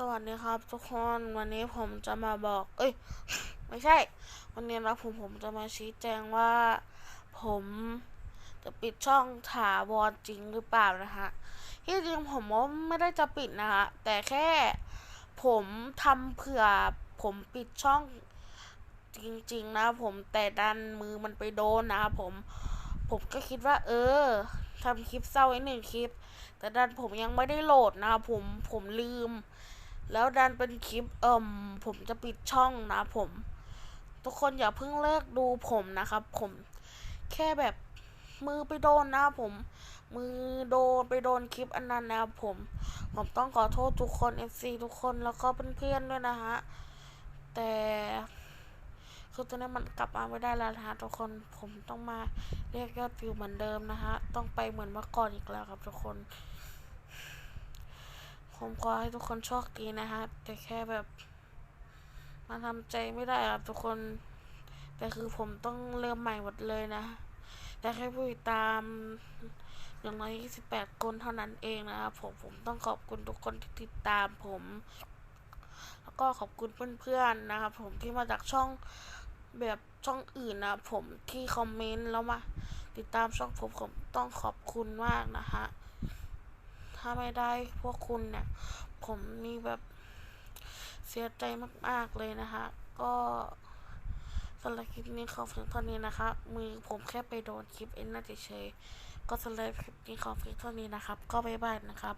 สวัสดีครับทุกคนวันนี้ผมจะมาบอก เอ้ย ไม่ใช่ วันนี้นะผมผมจะมาชี้แจงว่า ผมจะปิดช่องถาวรจริงหรือเปล่านะฮะที่จริงผมว่าไม่ได้จะปิดนะฮะแต่แค่ผมทำเผื่อผมปิดช่องจริง ๆ นะ ผมแต่ดันมือมันไปโดนนะผม ผมก็คิดว่า เออทำคลิปเศร้าไว้หนึ่งคลิป แต่ดันผมยังไม่ได้โหลดนะผมผมลืม แล้วดันเป็นคลิปเอ่มผมจะปิดช่องนะผม ทุกคนอย่าเพิ่งเลิกดูผมนะครับ ผมแค่แบบมือไปโดนนะผม มือโดนไปโดนคลิปอันนั้นนะผม ผมต้องขอโทษทุกคน FC ทุกคนแล้วก็เพื่อนๆด้วยนะฮะ แต่คือตอนนี้มันกลับมาไม่ได้แล้วนะฮะทุกคนผมต้องมาเรียกยอดวิวเหมือนเดิมนะฮะ ต้องไปเหมือนเมื่อก่อนอีกแล้วครับทุกคน ผมขอให้ทุกคนโชคดีนะครับ แต่แค่แบบ มันทำใจไม่ได้ครับทุกคน แต่คือผมต้องเริ่มใหม่หมดเลยนะ แต่แค่ผู้ติดตามอย่างน้อย28 คนเท่านั้นเองนะครับผมผมต้องขอบคุณทุกคนที่ติดตามผม แล้วก็ขอบคุณเพื่อนๆนะครับผมที่มาจากช่องแบบช่องอื่นนะผมที่คอมเมนต์แล้วมาติดตามช่องผมผมต้องขอบคุณมากนะฮะาไม่ได้พวกคุณเนี่ย ผมนี่แบบเสียใจมาก ๆ เลยนะคะ ก็สำหรับคลิปนี้ขอเพียงเท่านี้นะคะ มือผมแค่ไปโดนคลิปเอ็นน่าเฉยก็สำหรับคลิปนี้ขอเพียงเท่านี้นะครับ ก็บ๊ายบายนะครับ